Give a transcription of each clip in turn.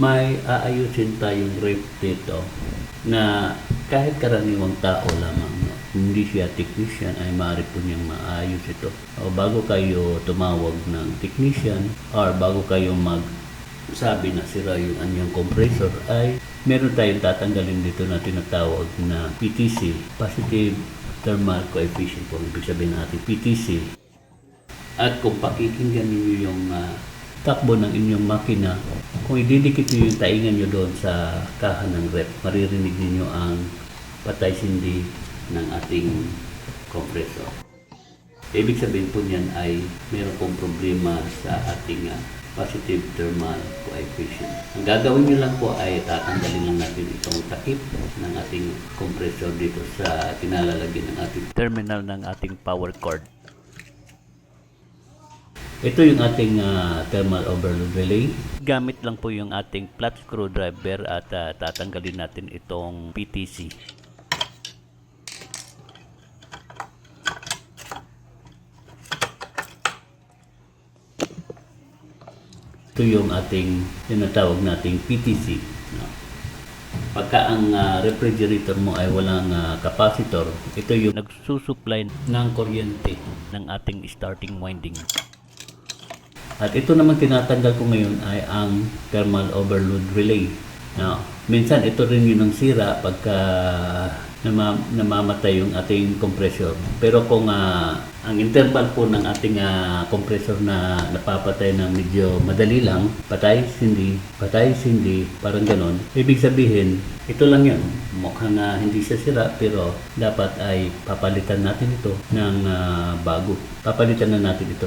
may aayusin tayong rep dito na kahit karaniwang tao lamang, no? hindi siya technician, ay maaari po niyang maayos ito. O bago kayo tumawag ng technician or bago kayo mag sabi na sira yung anyang compressor ay meron tayong tatanggalin dito na tinatawag na PTC, Positive Thermal Coefficient po, ibig sabihin natin PTC. At kung pakikinggan niyo yung ah, takbo ng inyong makina, kung ididikit niyo yung taingan niyo doon sa kaha ng rep, maririnig niyo ang patay sindi ng ating compressor. Ibig sabihin po niyan ay meron pong problema sa ating ah, positive thermal coefficient. Ang gagawin niyo lang po ay tatanggalin lang natin itong takip ng ating compressor dito sa kinalalagyan ng ating terminal ng ating power cord. Ito yung ating ah, thermal overload relay. Gamit lang po yung ating flat screwdriver at ah, tatanggalin natin itong PTC. Ito yung ating tinatawag nating PTC. No? Pagka ang ah, refrigerator mo ay walang ah, capacitor, ito yung nagsusupply ng kuryente ng ating starting winding. At ito naman tinatanggal ko ngayon ay ang thermal overload relay. Now, minsan ito rin yun ang sira pagka nama, namamatay yung ating compressor. Pero kung ah, ang interval po ng ating ah, compressor na napapatay na medyo madali lang, patay, sindi, patay, sindi, parang ganon. Ibig sabihin, ito lang yun. Mukhang ah, hindi siya sira, pero dapat ay papalitan natin ito ng ah, bago. Papalitan na natin ito.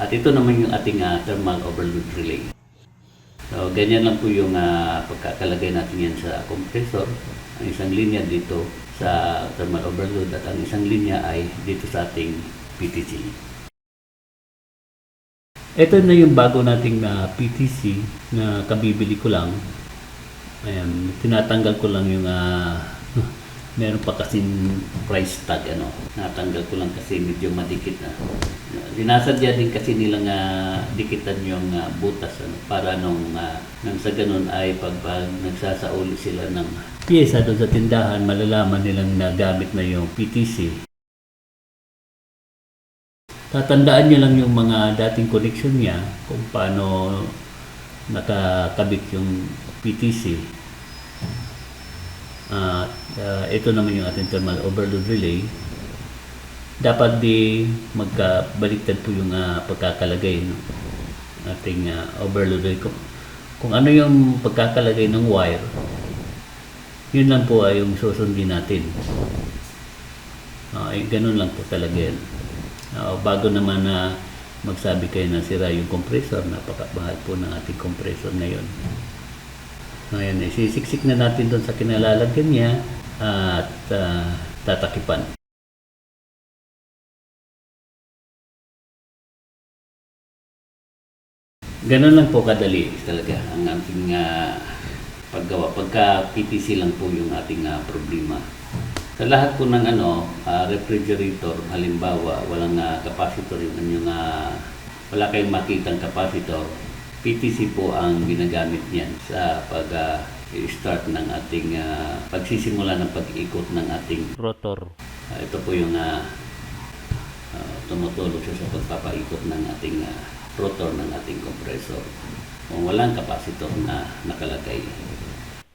At ito naman yung ating ah, thermal overload relay. So, ganyan lang po yung ah, pagkakalagay natin yan sa compressor. Ang isang linya dito sa thermal overload at ang isang linya ay dito sa ating PTC. Ito na yung bago nating ah, PTC na kabibili ko lang. Ayan, tinatanggal ko lang yung ah, meron pa kasing price tag ano. Natanggal ko lang kasi medyo madikit na. Dinasadya din kasi nilang ah, dikitan yung ah, butas ano, para nung ah, nang sa ganun ay pag, pag nagsasauli sila ng pyesa doon sa tindahan, malalaman nilang nagamit na yung PTC. Tatandaan niyo lang yung mga dating connection niya kung paano nakakabit yung PTC. At ah, ito naman yung ating thermal overload relay. Dapat di magkabaliktad po yung ah, pagkakalagay no? ating ah, overload relay. Kung, kung ano yung pagkakalagay ng wire, yun lang po ay yung susundin natin. Ah, eh, ganun lang po talaga yan. Ah, bago naman na magsabi kayo na sira yung compressor, napakabahal po ng ating compressor ngayon. Ngayon, eh, sisiksik na natin doon sa kinalalagyan niya at ah, tatakipan. Ganun lang po kadali talaga ang ating ah, paggawa. Pagka PTC lang po yung ating ah, problema. Sa lahat po ng ano, ah, refrigerator, halimbawa, walang ah, capacitor yung inyong ah, wala kayong makitang capacitor, PTC po ang ginagamit niyan sa pag ah, start ng ating ah, pagsisimula ng pag-ikot ng ating rotor. Ah, ito po yung ah, ah, tumutulong siya sa pagpapaikot ng ating ah, rotor ng ating compressor. Kung walang capacitor na nakalagay.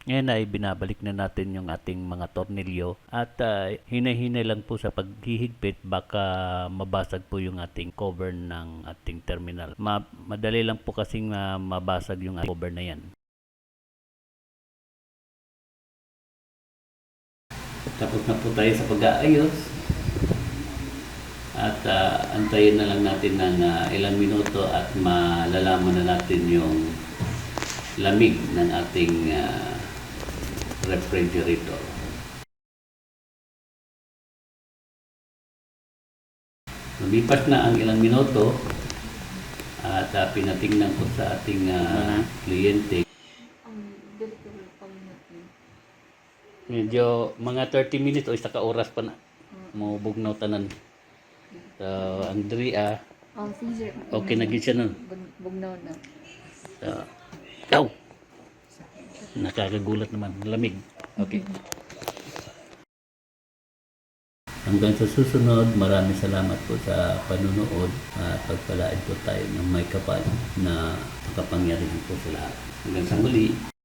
Ngayon ay binabalik na natin yung ating mga tornilyo at ah, hinay-hinay lang po sa paghihigpit baka mabasag po yung ating cover ng ating terminal. Ma- madali lang po kasing ah, mabasag yung cover na yan. Tapos na po tayo sa pag-aayos. At ah, antayin na lang natin ng ah, ilang minuto at malalaman na natin yung lamig ng ating ah, refrigerator. Lumipas na ang ilang minuto at ah, pinatingnan ko sa ating ah, kliyente. ang virtual call natin. Medyo mga 30 minutes o isa ka oras pa na. Mubog na tanan. So, Andrea, Oh, seizure. Okay na gid siya nun. Bug- Bugnaw na. Uh, Daw! Nakakagulat naman. Lamig. Okay. Hanggang sa susunod, maraming salamat po sa panunood at pagpalain po tayo ng may kapal na makapangyarihan po sa lahat. Hanggang sa muli.